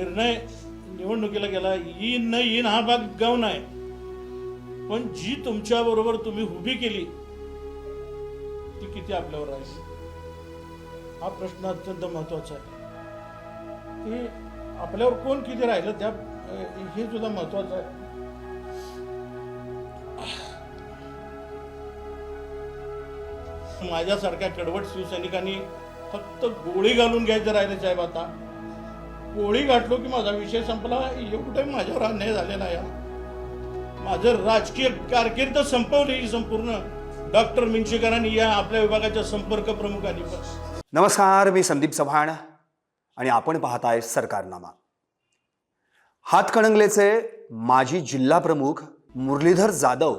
निर्णय निवडणुकीला गेला. येईन न येईन हा भाग गाव नाही पण जी तुमच्या बरोबर तुम्ही उभी केली ती किती आपल्यावर राहील? हा प्रश्न अत्यंत महत्त्वाचा आहे. की आपल्यावर कोण किती राहिलं त्या हे सुद्धा महत्वाचं आहे. माझ्यासारख्या कडवट शिवसैनिकांनी फक्त गोळी घालून घ्यायचं राहिलं साहेब आता. गोळी गाठलो की माझा विषय संपला. एवढं माझ्यावर अन्याय झालेला या माझं राजकीय कारकीर्द संपवली संपूर्ण. डॉक्टर मिंचेकरांनी या आपल्या विभागाच्या संपर्क प्रमुखांनी नमस्कार मी संदीप चव्हाण आणि आपण पाहताय सरकारनामा. हातकणंगलेचे माजी जिल्हा प्रमुख मुरलीधर जाधव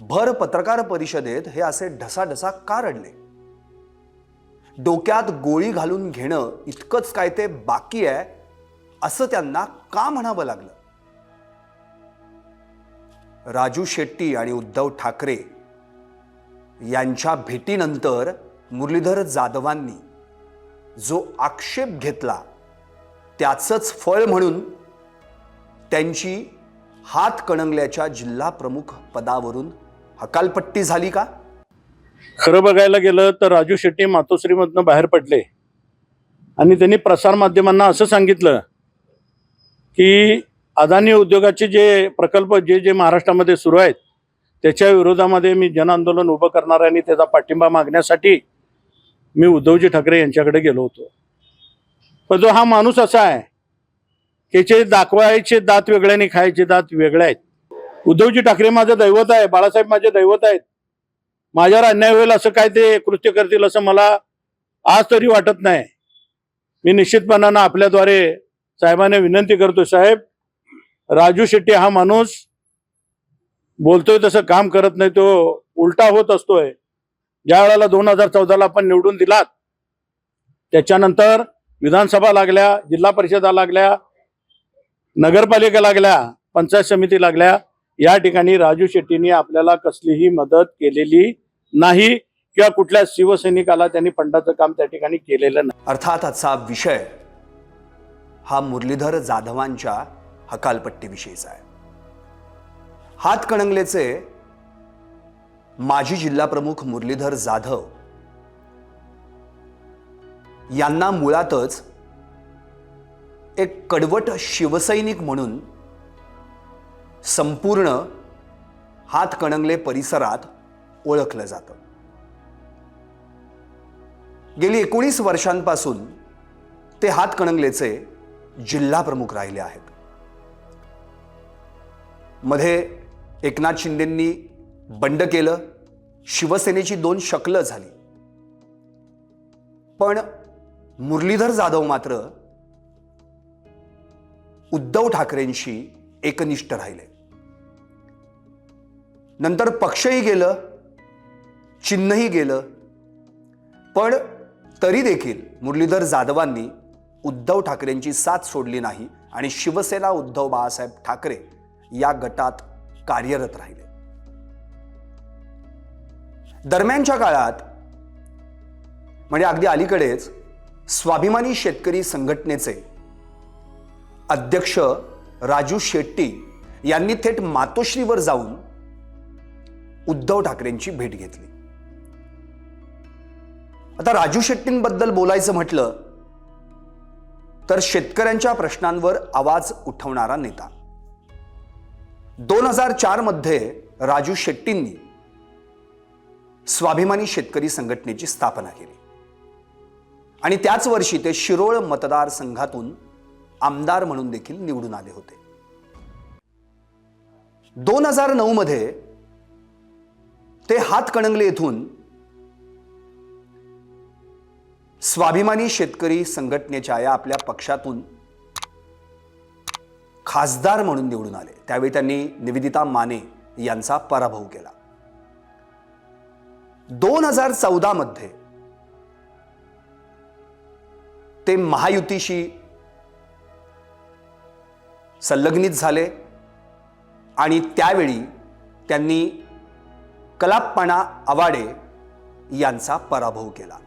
भर पत्रकार परिषदेत हे असे ढसाढसा का रडले? डोक्यात गोळी घालून घेणं इतकंच काय ते बाकी आहे असं त्यांना का म्हणावं लागलं? राजू शेट्टी आणि उद्धव ठाकरे यांच्या भेटीनंतर मुरलीधर जाधवांनी जो आक्षेप घेतला त्याचंच फळ म्हणून त्यांची हात कणंगल्याच्या जिल्हा प्रमुख पदावरून हकालपट्टी झाली का? खरं बघायला गेलं तर राजू शेट्टी मातोश्रीमधनं बाहेर पडले. आणि त्यांनी प्रसारमाध्यमांना असं सांगितलं की अदानी उद्योगाचे जे प्रकल्प जे जे महाराष्ट्रामध्ये सुरू आहेत त्याच्या विरोधामध्ये मी जनआंदोलन उभं करणार आहे आणि त्याचा पाठिंबा मागण्यासाठी मी उद्धवजी ठाकरे यांच्याकडे गेलो होतो. पण जो हा माणूस असा आहे त्याचे दाखवायचे दात वेगळे आणि खायचे दात वेगळे आहेत. उद्धवजी ठाकरे माझं दैवत आहे बाळासाहेब माझे दैवत आहेत. माझ्यावर अन्याय होईल असं काय ते कृत्य करतील असं मला आज तरी वाटत नाही. मी निश्चितपणानं आपल्याद्वारे साहेबांना विनंती करतो साहेब राजू शेट्टी हा माणूस बोलतोय तसं काम करत नाही तो उलटा होत असतोय. ज्या वेळेला दोन हजार चौदाला आपण निवडून दिलात त्याच्यानंतर विधानसभा लागल्या जिल्हा परिषदा लागल्या नगरपालिका लागल्या पंचायत समिती लागल्या या ठिकाणी राजू शेट्टींनी आपल्याला कसलीही मदत केलेली नाही किंवा कुठल्या शिवसैनिकाला त्यांनी फंडाचं काम त्या ठिकाणी केलेलं नाही. अर्थात आजचा विषय हा मुरलीधर जाधवांच्या हकालपट्टीविषयीचा आहे. हातकणंगलेचे माजी जिल्हा प्रमुख मुरलीधर जाधव यांना मुळातच एक कडवट शिवसैनिक म्हणून संपूर्ण हातकणंगले परिसरात ओळखलं जातं. गेली एकोणीस वर्षांपासून ते हातकणंगलेचे जिल्हा प्रमुख राहिले आहेत. मध्ये एकनाथ शिंदेंनी बंड केलं शिवसेनेची दोन शकलं झाली. पण मुरलीधर जाधव मात्र उद्धव ठाकरेंशी एकनिष्ठ राहिले. नंतर पक्षही गेलं चिन्हही गेलं. पण तरी देखील मुरलीधर जाधवांनी उद्धव ठाकरेंची साथ सोडली नाही आणि शिवसेना उद्धव बाळासाहेब ठाकरे या गटात कार्यरत राहिले. दरम्यानच्या काळात म्हणजे अगदी अलीकडेच स्वाभिमानी शेतकरी संघटनेचे अध्यक्ष राजू शेट्टी यांनी थेट मातोश्रीवर जाऊन उद्धव ठाकरेंची भेट घेतली. आता राजू शेट्टींबद्दल बोलायचं म्हटलं तर शेतकऱ्यांच्या प्रश्नांवर आवाज उठवणारा नेता. दोन हजार चारमध्ये राजू शेट्टींनी स्वाभिमानी शेतकरी संघटनेची स्थापना केली. आणि त्याच वर्षी ते शिरोळ मतदारसंघातून आमदार म्हणून देखील निवडून आले होते. दोन हजार नऊ मध्ये ते हातकणंगले येथून स्वाभिमानी शेतकरी संघटनेच्या या आपल्या पक्षातून खासदार म्हणून निवडून आले. त्यावेळी त्यांनी निवेदिता माने यांचा पराभव केला. दोन हजार चौदा मध्ये ते महायुतीशी संलग्नित झाले आणि त्यावेळी त्यांनी कलाप्पाणा आवाडे यांचा पराभव केला.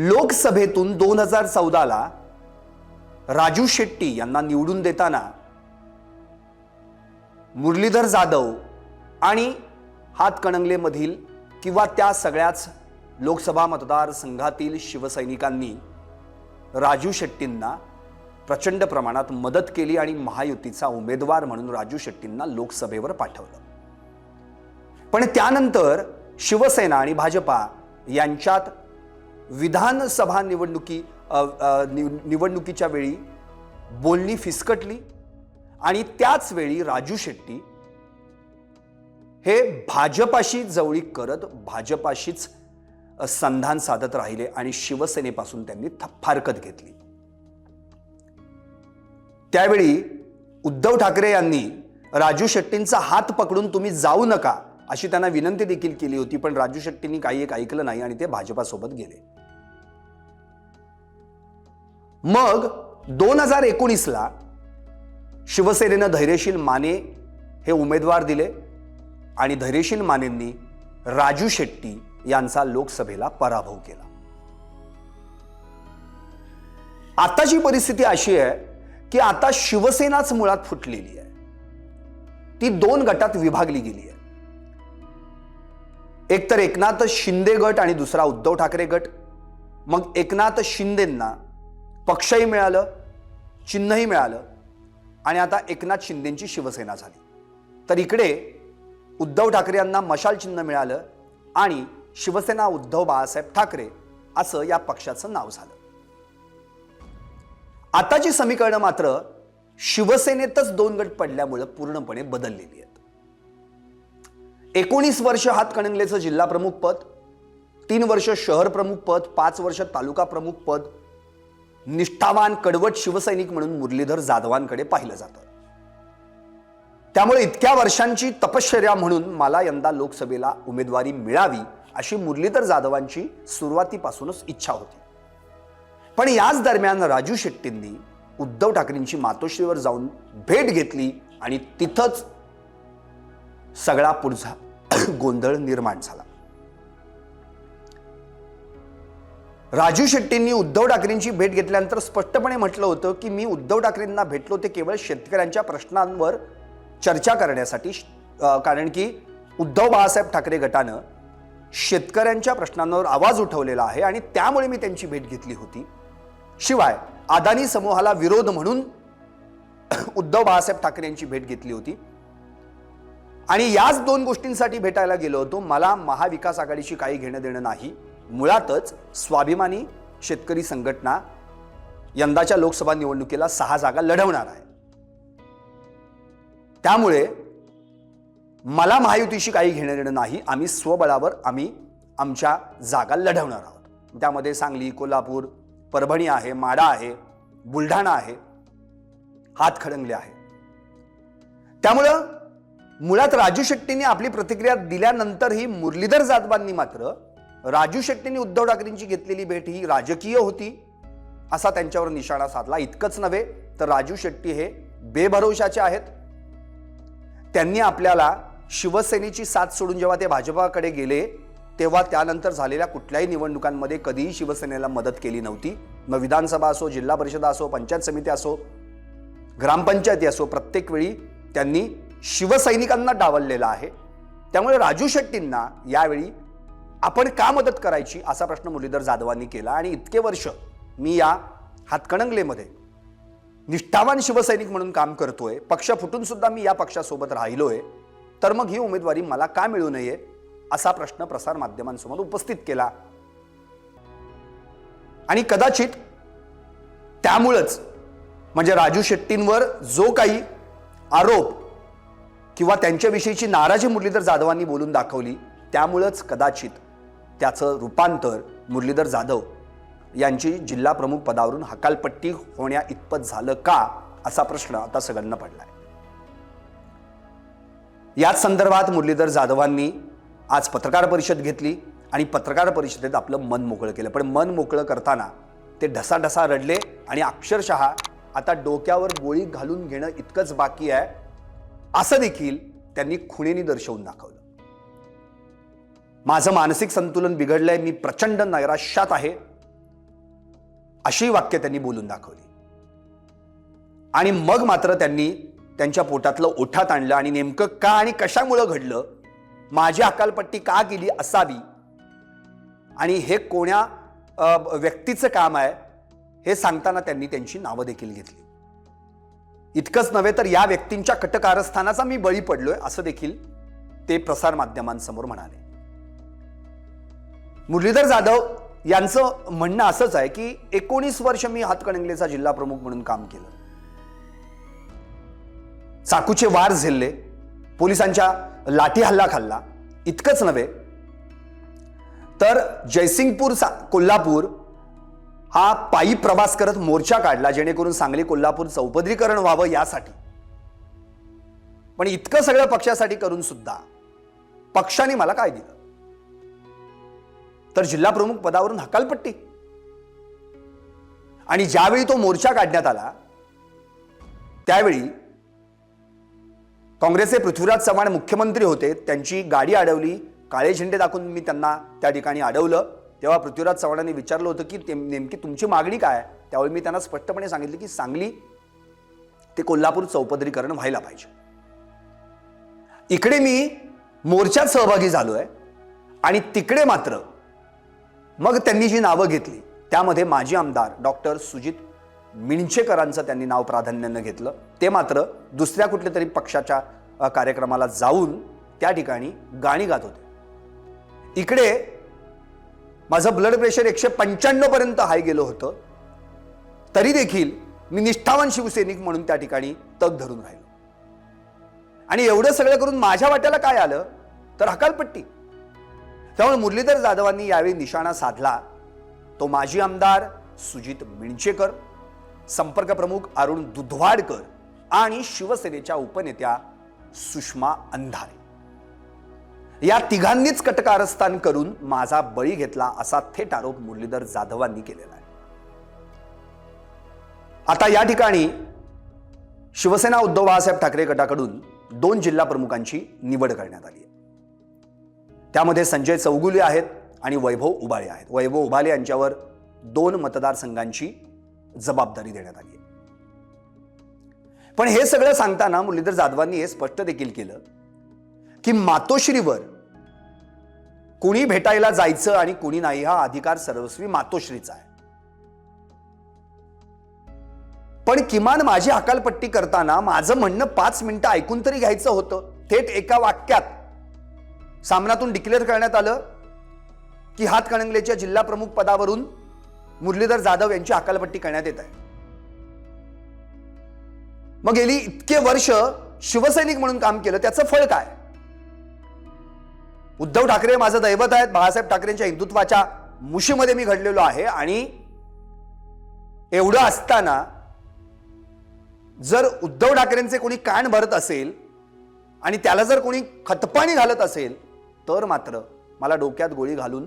लोकसभेतून दोन हजार चौदाला राजू शेट्टी यांना निवडून देताना मुरलीधर जाधव आणि हातकणंगलेमधील किंवा त्या सगळ्याच लोकसभा मतदारसंघातील शिवसैनिकांनी राजू शेट्टींना प्रचंड प्रमाणात मदत केली आणि महायुतीचा उमेदवार म्हणून राजू शेट्टींना लोकसभेवर पाठवलं. पण त्यानंतर शिवसेना आणि भाजपा यांच्यात विधानसभा निवडणुकी निवडणुकीच्या वेळी बोलणी फिसकटली आणि त्याच वेळी राजू शेट्टी हे भाजपाशी जवळीक करत भाजपाशीच संधान साधत राहिले आणि शिवसेनेपासून त्यांनी थप्फारकत फारकत घेतली. त्यावेळी उद्धव ठाकरे यांनी राजू शेट्टींचा हात पकडून तुम्ही जाऊ नका अशी त्यांना विनंती देखील केली होती पण राजू शेट्टींनी काही एक ऐकलं नाही आणि ते भाजपासोबत गेले. मग दोन हजार एकोणीसला शिवसेनेनं धैर्यशील माने हे उमेदवार दिले आणि धैर्यशील मानेंनी राजू शेट्टी यांचा लोकसभेला पराभव केला. आताची परिस्थिती अशी आहे की आता शिवसेनाच मुळात फुटलेली आहे. ती दोन गटात विभागली गेली आहे. एक तर एकनाथ शिंदे गट आणि दुसरा उद्धव ठाकरे गट. मग एकनाथ शिंदेंना पक्षही मिळालं चिन्हही मिळालं. आणि आता एकनाथ शिंदेंची शिवसेना झाली. तर इकडे उद्धव ठाकरे यांना मशाल चिन्ह मिळालं आणि शिवसेना उद्धव बाळासाहेब ठाकरे असं या पक्षाचं नाव झालं. आताची समीकरणं मात्र शिवसेनेतच दोन गट पडल्यामुळं पूर्णपणे बदललेली आहेत. एकोणीस वर्ष हातकणंगलेचं जिल्हा प्रमुख पद तीन वर्ष शहर प्रमुख पद पाच वर्ष तालुका प्रमुख पद निष्ठावान कडवट शिवसैनिक म्हणून मुरलीधर जाधवांकडे पाहिलं जातं. त्यामुळे इतक्या वर्षांची तपश्चर्या म्हणून मला यंदा लोकसभेला उमेदवारी मिळावी अशी मुरलीधर जाधवांची सुरुवातीपासूनच इच्छा होती. पण याच दरम्यान राजू शेट्टींनी उद्धव ठाकरेंची मातोश्रीवर जाऊन भेट घेतली आणि तिथंच सगळा पुढचा गोंधळ निर्माण झाला. राजू शेट्टींनी उद्धव ठाकरेंची भेट घेतल्यानंतर स्पष्टपणे म्हटलं होतं की मी उद्धव ठाकरेंना भेटलो ते केवळ शेतकऱ्यांच्या प्रश्नांवर चर्चा करण्यासाठी कारण की उद्धव बाळासाहेब ठाकरे गटानं शेतकऱ्यांच्या प्रश्नांवर आवाज उठवलेला आहे आणि त्यामुळे मी त्यांची भेट घेतली होती. शिवाय अदानी समूहाला विरोध म्हणून उद्धव बाळासाहेब ठाकरे यांची भेट घेतली होती. आणि याच दोन गोष्टींसाठी भेटायला गेलो होतो. मला महाविकास आघाडीशी काही घेणं देणं नाही. मुळातच स्वाभिमानी शेतकरी संघटना यंदाच्या लोकसभा निवडणुकीला सहा जागा लढवणार आहे. त्यामुळे मला महायुतीशी काही घेणं देणं नाही. आम्ही स्वबळावर आम्ही आमच्या जागा लढवणार आहोत. त्यामध्ये सांगली कोल्हापूर परभणी आहे माडा आहे बुलढाणा आहे हातखडंगले आहे. त्यामुळं मुळात राजू शेट्टींनी आपली प्रतिक्रिया दिल्यानंतरही मुरलीधर जाधवांनी मात्र राजू शेट्टींनी उद्धव ठाकरेंची घेतलेली भेट ही राजकीय होती. असा त्यांच्यावर निशाणा साधला. इतकंच नव्हे तर राजू शेट्टी हे बेभरोशाचे आहेत. त्यांनी आपल्याला शिवसेनेची साथ सोडून जेव्हा ते भाजपाकडे गेले तेव्हा त्यानंतर झालेल्या कुठल्याही निवडणुकांमध्ये कधीही शिवसेनेला मदत केली नव्हती. मग विधानसभा असो जिल्हा परिषद असो पंचायत समिती असो ग्रामपंचायती असो प्रत्येक वेळी त्यांनी शिवसैनिकांना डावललेलं आहे. त्यामुळे राजू शेट्टींना यावेळी आपण का मदत करायची? असा प्रश्न मुरलीधर जाधवांनी केला आणि इतके वर्ष मी या हातकणंगलेमध्ये निष्ठावान शिवसैनिक म्हणून काम करतोय पक्ष फुटून सुद्धा मी या पक्षासोबत राहिलोय तर मग ही उमेदवारी मला का मिळू नये? असा प्रश्न प्रसार माध्यमांसमोर उपस्थित केला. आणि कदाचित त्यामुळंच म्हणजे राजू शेट्टींवर जो काही आरोप किंवा त्यांच्याविषयीची नाराजी मुरलीधर जाधवांनी बोलून दाखवली त्यामुळंच कदाचित त्याचं रूपांतर मुरलीधर जाधव यांची जिल्हा प्रमुख पदावरून हकालपट्टी होण्या इतपत झालं का असा प्रश्न आता सगळ्यांना पडलाय. याच संदर्भात मुरलीधर जाधवांनी आज पत्रकार परिषद घेतली आणि पत्रकार परिषदेत आपलं मन मोकळं केलं. पण मन मोकळं करताना ते ढसाढसा रडले आणि अक्षरशः आता डोक्यावर गोळी घालून घेणं इतकंच बाकी आहे असं देखील त्यांनी खुणेनी दर्शवून दाखवलं. माझं मानसिक संतुलन बिघडलंय मी प्रचंड नैराश्यात आहे. अशी वाक्य त्यांनी बोलून दाखवली. आणि मग मात्र त्यांनी त्यांच्या पोटातलं ओठात आणलं आणि नेमकं का आणि कशामुळं घडलं माझी अकालपट्टी का केली असावी? आणि हे कोण्या व्यक्तीचं काम आहे हे सांगताना त्यांनी त्यांची नावं देखील घेतली. इतकंच नव्हे तर या व्यक्तींच्या कटकारस्थानाचा मी बळी पडलोय असं देखील ते प्रसार माध्यमांसमोर म्हणाले. मुरलीधर जाधव यांचं म्हणणं असंच आहे की एकोणीस वर्ष मी हातकणंगलेचा जिल्हा प्रमुख म्हणून काम केलं. चाकूचे वार झेलले पोलिसांच्या लाठी हल्ला खाल्ला इतकंच नव्हे. तर जयसिंगपूर सा- कोल्हापूर हा पायी प्रवास करत मोर्चा काढला जेणेकरून सांगली कोल्हापूर चौपदरीकरण व्हावं यासाठी. पण इतकं सगळं पक्षासाठी करून सुद्धा पक्षाने मला काय दिलं? तर जिल्हा प्रमुख पदावरून हकालपट्टी. आणि ज्यावेळी तो मोर्चा काढण्यात आला त्यावेळी काँग्रेसचे पृथ्वीराज चव्हाण मुख्यमंत्री होते त्यांची गाडी अडवली. काळे झेंडे दाखवून मी त्यांना त्या ठिकाणी अडवलं. तेव्हा पृथ्वीराज चव्हाणांनी विचारलं होतं की नेमकी तुमची मागणी काय? त्यावेळी मी त्यांना स्पष्टपणे सांगितलं की सांगली ते कोल्हापूर चौपदरीकरण व्हायला पाहिजे. इकडे मी मोर्चात सहभागी झालोय आणि तिकडे मात्र मग त्यांनी जी नावं घेतली त्यामध्ये माजी आमदार डॉक्टर सुजित मिणचेकरांचं त्यांनी नाव प्राधान्यानं घेतलं. ते मात्र दुसऱ्या कुठल्या तरी पक्षाच्या कार्यक्रमाला जाऊन त्या ठिकाणी गाणी गात होते. इकडे माझं ब्लड प्रेशर एकशे पंच्याण्णवपर्यंत हाय गेलं होतं. तरी देखील मी निष्ठावान शिवसैनिक म्हणून त्या ठिकाणी तग धरून राहिलो. आणि एवढं सगळं करून माझ्या वाट्याला काय आलं? तर हकालपट्टी. त्यामुळे मुरलीधर जाधवांनी यावेळी निशाणा साधला. तो माजी आमदार सुजित मिणचेकर संपर्क प्रमुख अरुण दुधवाडकर आणि शिवसेनेच्या उपनेत्या सुषमा अंधारे. या तिघांनीच कटकारस्थान करून माझा बळी घेतला असा थेट आरोप मुरलीधर जाधवांनी केलेला आहे. आता या ठिकाणी शिवसेना उद्धव बाळासाहेब ठाकरे गटाकडून दोन जिल्हा प्रमुखांची निवड करण्यात आली आहे. त्यामध्ये संजय चौगुले आहेत आणि वैभव उबाळे आहेत. वैभव उबाळे यांच्यावर दोन मतदारसंघांची जबाबदारी देण्यात आली आहे. पण हे सगळं सांगताना मुरलीधर जाधवांनी हे स्पष्ट देखील केलं की मातोश्रीवर कुणी भेटायला जायचं आणि कुणी नाही हा अधिकार सर्वस्वी मातोश्रीचा आहे. पण किमान माझी हकालपट्टी करताना माझं म्हणणं पाच मिनिटं ऐकून तरी घ्यायचं होतं. थेट एका वाक्यात सामनातून डिक्लेअर करण्यात आलं की हातकणंगलेच्या जिल्हा प्रमुख पदावरून मुरलीधर जाधव यांची अकालपट्टी करण्यात येत आहे. मग गेली इतके वर्ष शिवसैनिक म्हणून काम केलं त्याचं फळ काय? उद्धव ठाकरे माझं दैवत आहेत बाळासाहेब ठाकरेंच्या हिंदुत्वाच्या मुशीमध्ये मी घडलेलो आहे आणि एवढं असताना जर उद्धव ठाकरेंचे कोणी कान भरत असेल आणि त्याला जर कोणी खतपाणी घालत असेल तर मात्र मला डोक्यात गोळी घालून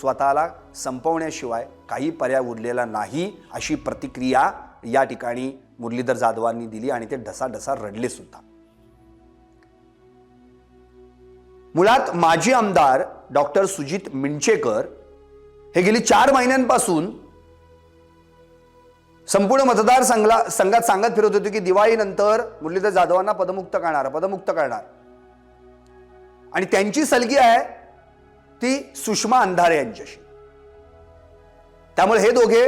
स्वतःला संपवण्याशिवाय काही पर्याय उरलेला नाही अशी प्रतिक्रिया या ठिकाणी मुरलीधर जाधवांनी दिली आणि ते ढसाढसा रडले सुद्धा. मुळात माजी आमदार डॉक्टर सुजित मिंचेकर हे गेली चार महिन्यांपासून संपूर्ण मतदार संघात सांगत फिरत होते की दिवाळीनंतर मुरलीधर जाधवांना पदमुक्त करणार पदमुक्त करणार. आणि त्यांची सलगी आहे ती सुषमा अंधारे यांच्याशी. त्यामुळे हे दोघे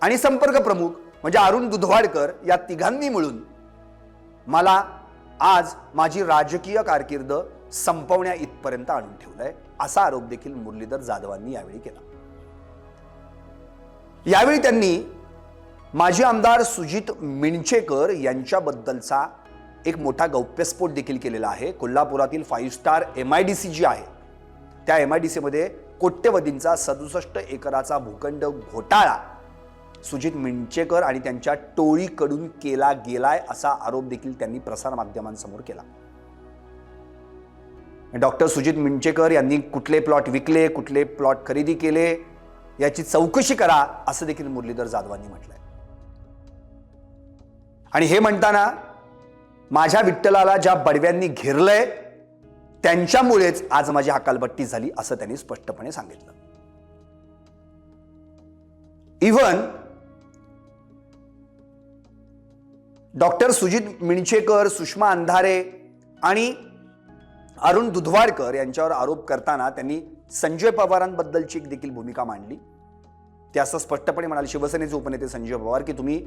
आणि संपर्क प्रमुख म्हणजे अरुण दुधवाडकर या तिघांनी मिळून मला आज माझी राजकीय कारकीर्द संपवण्या इथपर्यंत आणून ठेवलंय. असा आरोप देखील मुरलीधर जाधवांनी यावेळी केला. यावेळी त्यांनी माजी आमदार सुजित मिणचेकर यांच्याबद्दलचा एक मोठा गौप्यस्फोट देखील केलेला आहे. कोल्हापुरातील five star M I D C जी आहे. त्या एम आय डी सीमध्ये कोट्यवधींचा सदुसष्ट एकराचा भूखंड घोटाळा सुजित मिणचेकर आणि त्यांच्या टोळीकडून केला गेलाय असा आरोप देखील त्यांनी प्रसारमाध्यमांसमोर केला. डॉक्टर सुजित मिणचेकर यांनी कुठले प्लॉट विकले कुठले प्लॉट खरेदी केले याची चौकशी करा असं देखील मुरलीधर जाधवांनी म्हटलंय. आणि हे म्हणताना माझ्या विठ्ठलाला ज्या बडव्यांनी घेरलंय त्यांच्यामुळेच आज माझी हकालपट्टी झाली असं त्यांनी स्पष्टपणे सांगितलं. इव्हन डॉक्टर सुजित मिणचेकर सुषमा अंधारे आणि अरुण दुधवाडकर यांच्यावर आरोप करताना त्यांनी संजय पवारांबद्दलची एक देखील भूमिका मांडली. ते असं स्पष्टपणे म्हणाले शिवसेनेचे उपनेते संजय पवार की तुम्ही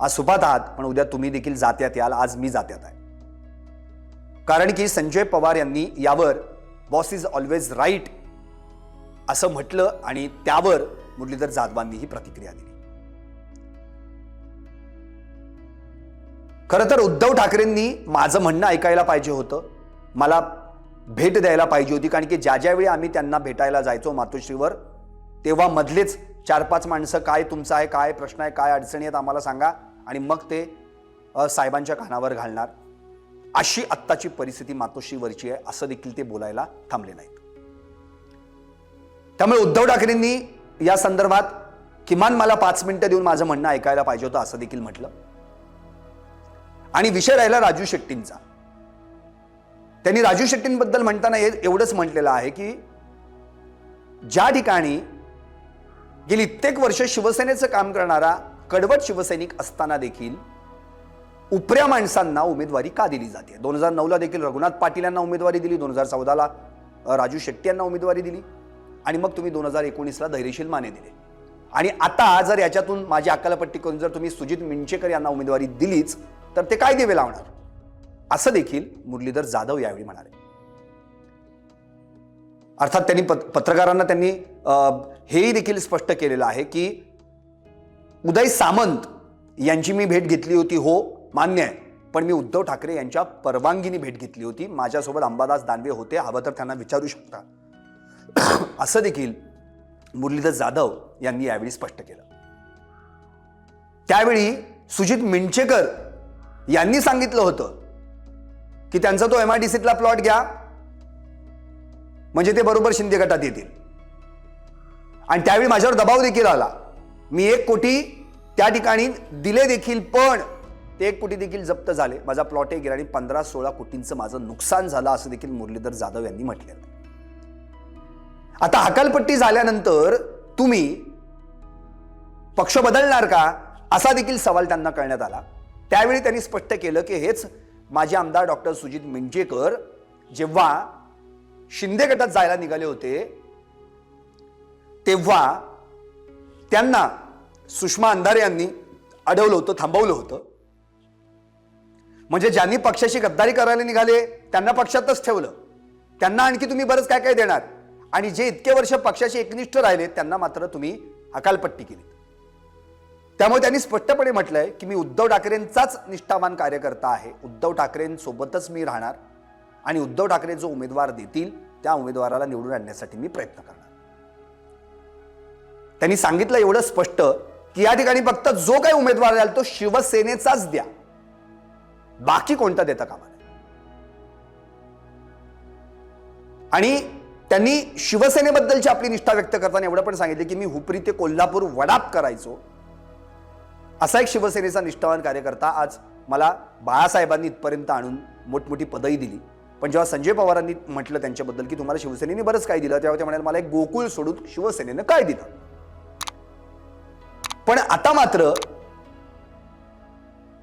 आज सुपात आहात पण उद्या तुम्ही देखील जात्यात याल आज मी जात्यात आहे. कारण की संजय पवार यांनी यावर बॉस इज ऑलवेज राईट असं म्हटलं आणि त्यावर मुरलीधर जाधवांनी ही प्रतिक्रिया दिली. खरं तर उद्धव ठाकरेंनी माझं म्हणणं ऐकायला पाहिजे होतं. मला भेट द्यायला पाहिजे होती कारण की ज्या ज्यावेळी आम्ही त्यांना भेटायला जायचो मातोश्रीवर तेव्हा मधलेच चार पाच माणसं काय तुमचं आहे काय प्रश्न आहे काय अडचणी आहेत आम्हाला सांगा. आणि मग ते साहेबांच्या कानावर घालणार. अशी आत्ताची परिस्थिती मातोश्रीवरची आहे असं देखील ते बोलायला थांबले नाहीत. त्यामुळे उद्धव ठाकरेंनी या संदर्भात किमान मला पाच मिनिटं देऊन माझं म्हणणं ऐकायला पाहिजे होतं असं देखील म्हटलं. आणि विषय राहिला राजू शेट्टींचा. त्यांनी राजू शेट्टींबद्दल म्हणताना हे एवढंच म्हटलेलं आहे की ज्या ठिकाणी गेली कित्येक वर्ष शिवसेनेचं काम करणारा कडवट शिवसैनिक असताना देखील उपऱ्या माणसांना उमेदवारी का दिली जाते? दोन हजार नऊला देखील रघुनाथ पाटील यांना उमेदवारी दिली दोन हजार चौदाला राजू शेट्टी यांना उमेदवारी दिली आणि मग तुम्ही दोन हजार एकोणीसला धैर्यशील माने दिले. आणि आता जर याच्यातून माझी अकालपट्टी करून जर तुम्ही सुजित मिंचेकर यांना उमेदवारी दिलीच तर ते काय दिवे लावणार? असं देखील मुरलीधर जाधव यावेळी म्हणाले. अर्थात त्यांनी पत- पत्रकारांना त्यांनी हेही देखील स्पष्ट केलेलं आहे की उदय सामंत यांची मी भेट घेतली होती हो मान्य आहे. पण मी उद्धव ठाकरे यांच्या परवानगीने भेट घेतली होती. माझ्यासोबत अंबादास दानवे होते हवं तर त्यांना विचारू शकता. असं देखील मुरलीधर जाधव यांनी यावेळी स्पष्ट केलं. त्यावेळी सुजित मिंचेकर यांनी सांगितलं होतं की त्यांचा तो एमआयडीसीतला प्लॉट घ्या. म्हणजे ते बरोबर शिंदे गटात येतील. आणि त्यावेळी माझ्यावर दबाव देखील आला. मी एक कोटी त्या ठिकाणी दिले देखील पण ते एक कोटी देखील जप्त झाले. माझा प्लॉटही गेला आणि पंधरा सोळा कोटींचं माझं नुकसान झालं असं देखील मुरलीधर जाधव यांनी म्हटलेलं आता हकालपट्टी झाल्यानंतर तुम्ही पक्ष बदलणार का असा देखील सवाल त्यांना करण्यात आला. त्यावेळी त्यांनी स्पष्ट केलं की हेच माजी आमदार डॉक्टर सुजित मिंजेकर जेव्हा शिंदे गटात जायला निघाले होते तेव्हा त्यांना सुषमा अंधारे यांनी अडवलं होतं थांबवलं होतं. म्हणजे ज्यांनी पक्षाशी गद्दारी करायला निघाले त्यांना पक्षातच ठेवलं. त्यांना आणखी तुम्ही बरंच काय काय देणार? आणि जे इतके वर्ष पक्षाशी एकनिष्ठ राहिले त्यांना मात्र तुम्ही अकालपट्टी केली त्यामुळे त्यांनी स्पष्टपणे म्हटलंय की मी उद्धव ठाकरेंचाच निष्ठावान कार्यकर्ता आहे. उद्धव ठाकरेंसोबतच मी राहणार. आणि उद्धव ठाकरे जो उमेदवार देतील त्या उमेदवाराला निवडून आणण्यासाठी मी प्रयत्न करणार. त्यांनी सांगितलं एवढं स्पष्ट की या ठिकाणी फक्त जो काही उमेदवार द्याल तो शिवसेनेचाच द्या. बाकी कोणता देता कामा आणि त्यांनी शिवसेनेबद्दलची आपली निष्ठा व्यक्त करताना एवढं पण सांगितलं की मी हुपरी ते कोल्हापूर वडाप करायचो. असा एक शिवसेनेचा निष्ठावान कार्यकर्ता आज मला बाळासाहेबांनी इथपर्यंत आणून मोठमोठी पदही दिली. पण जेव्हा संजय पवारांनी म्हटलं त्यांच्याबद्दल की तुम्हाला शिवसेनेने बरंच काय दिलं तेव्हा ते म्हणाले मला एक गोकुळ सोडून शिवसेनेनं काय दिलं? पण आता मात्र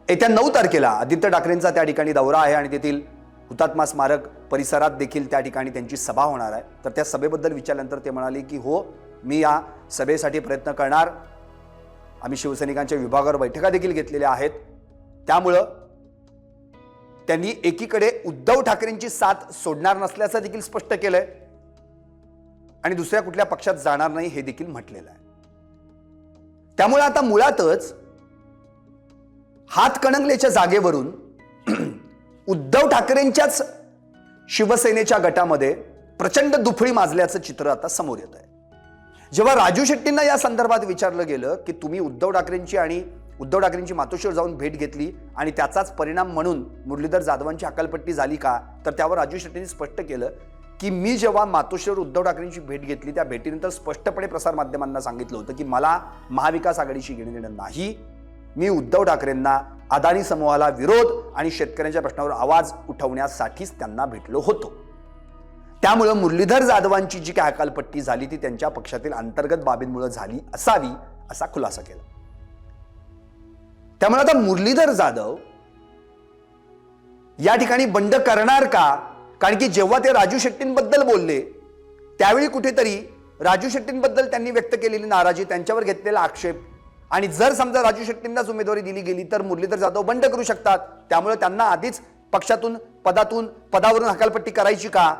येत्या नऊ तारखेला आदित्य ठाकरेंचा त्या ठिकाणी दौरा आहे आणि तेथील हुतात्मा स्मारक परिसरात देखील त्या ठिकाणी त्यांची सभा होणार आहे. तर त्या सभेबद्दल विचारल्यानंतर ते म्हणाले की हो मी या सभेसाठी प्रयत्न करणार. आम्ही शिवसैनिकांच्या विभागावर बैठका देखील घेतलेल्या आहेत. त्यामुळं त्यांनी एकीकडे उद्धव ठाकरेंची साथ सोडणार नसल्याचं देखील स्पष्ट केलंय. आणि दुसऱ्या कुठल्या पक्षात जाणार नाही हे देखील म्हटलेलं आहे. त्यामुळे आता मुळातच हातकणंगलेच्या जागेवरून उद्धव ठाकरेंच्याच शिवसेनेच्या गटामध्ये प्रचंड दुफळी माजल्याचं चित्र आता समोर येत आहे जेव्हा राजू शेट्टींना या संदर्भात विचारलं गेलं की तुम्ही उद्धव ठाकरेंची आणि उद्धव ठाकरेंची मातोश्रीवर जाऊन भेट घेतली आणि त्याचाच परिणाम म्हणून मुरलीधर जाधवांची हकालपट्टी झाली का तर त्यावर राजू शेट्टींनी स्पष्ट केलं की मी जेव्हा मातोश्रीवर उद्धव ठाकरेंची भेट घेतली त्या भेटीनंतर स्पष्टपणे प्रसारमाध्यमांना सांगितलं होतं की मला महाविकास आघाडीशी घेणं देणं नाही. मी उद्धव ठाकरेंना अदानी समूहाला विरोध आणि शेतकऱ्यांच्या प्रश्नावर आवाज उठवण्यासाठीच त्यांना भेटलो होतो. त्यामुळं मुरलीधर जाधवांची जी काय हकालपट्टी झाली ती त्यांच्या पक्षातील अंतर्गत बाबींमुळे झाली असावी असा खुलासा केला. त्यामुळे आता मुरलीधर जाधव या ठिकाणी बंड करणार का? कारण की जेव्हा ते राजू शेट्टींबद्दल बोलले त्यावेळी कुठेतरी राजू शेट्टींबद्दल त्यांनी व्यक्त केलेली नाराजी त्यांच्यावर घेतलेला आक्षेप. आणि जर समजा राजू शेट्टींनाच उमेदवारी दिली गेली तर मुरलीधर जाधव बंड करू शकतात. त्यामुळे त्यांना आधीच पक्षातून पदातून पदावरून हकालपट्टी करायची का?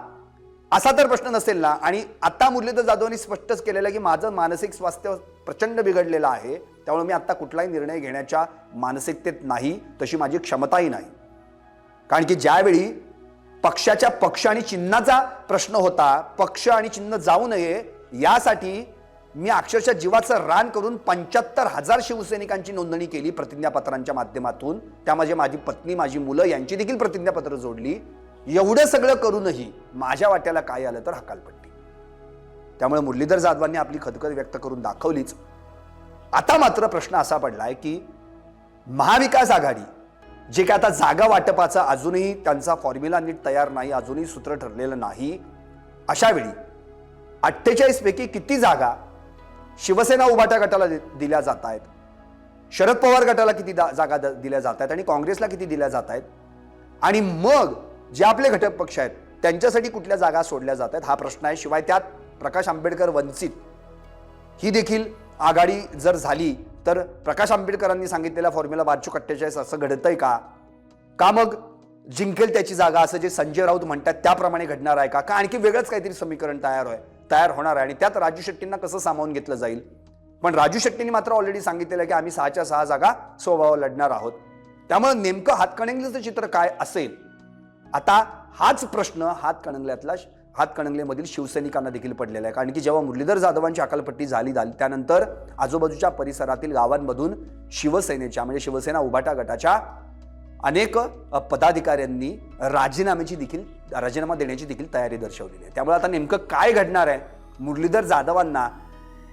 असा तर प्रश्न नसेल ना? आणि आता मुरलीधर जाधवांनी स्पष्टच केलेलं की माझं मानसिक स्वास्थ्य प्रचंड बिघडलेला आहे. त्यामुळे मी आत्ता कुठलाही निर्णय घेण्याच्या मानसिकतेत नाही तशी माझी क्षमताही नाही. कारण की ज्यावेळी पक्षाच्या पक्ष आणि चिन्हाचा प्रश्न होता पक्ष आणि चिन्ह जाऊ नये यासाठी मी अक्षरशः जीवाचं रान करून पंच्याहत्तर हजार शिवसैनिकांची नोंदणी केली प्रतिज्ञापत्रांच्या माध्यमातून. त्यामध्ये माझी पत्नी माझी मुलं यांची देखील प्रतिज्ञापत्र जोडली. एवढं सगळं करूनही माझ्या वाट्याला काय आलं तर हकाल पडली त्यामुळे मुरलीधर जाधवांनी आपली खदखद व्यक्त करून दाखवलीच. आता मात्र प्रश्न असा पडलाय की महाविकास आघाडी जे काय आता जागा वाटपाचा अजूनही त्यांचा फॉर्म्युला नीट तयार नाही अजूनही सूत्र ठरलेलं नाही अशावेळी अठ्ठेचाळीसपैकी किती जागा शिवसेना उभाट्या गटाला दि- दिल्या जात आहेत शरद पवार गटाला किती दा- जागा द- दिल्या जात आहेत आणि काँग्रेसला किती दिल्या जात आहेत आणि मग जे आपले घटक पक्ष आहेत त्यांच्यासाठी कुठल्या जागा सोडल्या जात आहेत हा प्रश्न आहे. शिवाय त्यात प्रकाश आंबेडकर वंचित ही देखील आघाडी जर झाली तर प्रकाश आंबेडकरांनी सांगितलेला फॉर्म्युला बारचूक अठ्ठेचाळीस असं घडतंय का? का मग जिंकेल त्याची जागा असं जे संजय राऊत म्हणतात त्याप्रमाणे घडणार आहे का? का आणखी वेगळंच काहीतरी समीकरण तयार आहे तयार होणार आहे? आणि त्यात राजू शेट्टींना कसं सामावून घेतलं जाईल? पण राजू शेट्टींनी मात्र ऑलरेडी सांगितलेलं आहे की आम्ही सहाच्या सहा जागा स्वभाव लढणार आहोत. त्यामुळे नेमकं हातकणंगलेचं चित्र काय असेल? आता हाच प्रश्न हातकणंगल्यातला हातकणंगलेमधील शिवसैनिकांना देखील पडलेला आहे. कारण की जेव्हा मुरलीधर जाधवांची अकालपट्टी झाली झाली त्यानंतर आजूबाजूच्या परिसरातील गावांमधून शिवसेनेच्या म्हणजे शिवसेना उभाटा गटाच्या अनेक पदाधिकाऱ्यांनी राजीनाम्याची देखील राजीनामा देण्याची देखील तयारी दर्शवलेली आहे. त्यामुळे आता नेमकं काय घडणार आहे? मुरलीधर जाधवांना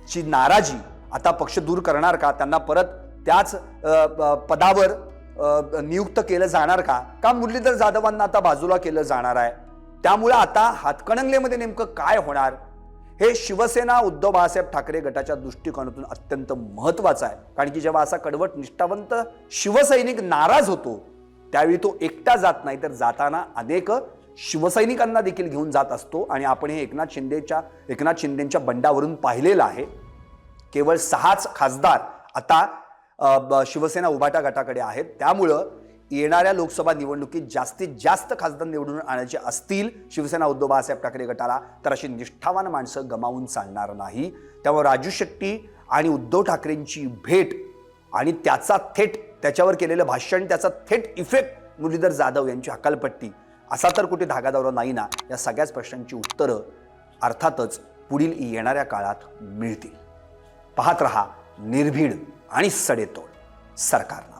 ची नाराजी आता पक्ष दूर करणार का? त्यांना परत त्याच पदावर नियुक्त केलं जाणार का? का मुरलीधर जाधवांना आता बाजूला केलं जाणार आहे? त्यामुळे आता हातकणंगलेमध्ये नेमकं काय होणार? हे शिवसेना उद्धव बाळासाहेब ठाकरे गटाच्या दृष्टिकोनातून अत्यंत महत्त्वाचं आहे. कारण की जेव्हा असा कडवट निष्ठावंत शिवसैनिक नाराज होतो त्यावेळी तो एकटा जात नाही तर जाताना अनेक शिवसैनिकांना देखील घेऊन जात असतो. आणि आपण हे एकनाथ शिंदेच्या एकनाथ शिंदेच्या बंडावरून पाहिलेलं आहे. केवळ सहाच खासदार आता शिवसेना उभाटा गटाकडे आहेत. त्यामुळं येणाऱ्या लोकसभा निवडणुकीत जास्तीत जास्त खासदार निवडून आणायचे असतील शिवसेना उद्धव बाळासाहेब ठाकरे गटाला तर अशी निष्ठावान माणसं गमावून चालणार नाही. त्यामुळे राजू शेट्टी आणि उद्धव ठाकरेंची भेट आणि त्याचा थेट त्याच्यावर केलेलं भाषण त्याचा थेट इफेक्ट मुरलीधर जाधव यांची हकालपट्टी असा तर कुठे धागादावरा नाही ना या सगळ्याच प्रश्नांची उत्तरं अर्थातच पुढील येणाऱ्या काळात मिळतील. पाहत रहा निर्भीड आणि सडेतोड सरकारनं.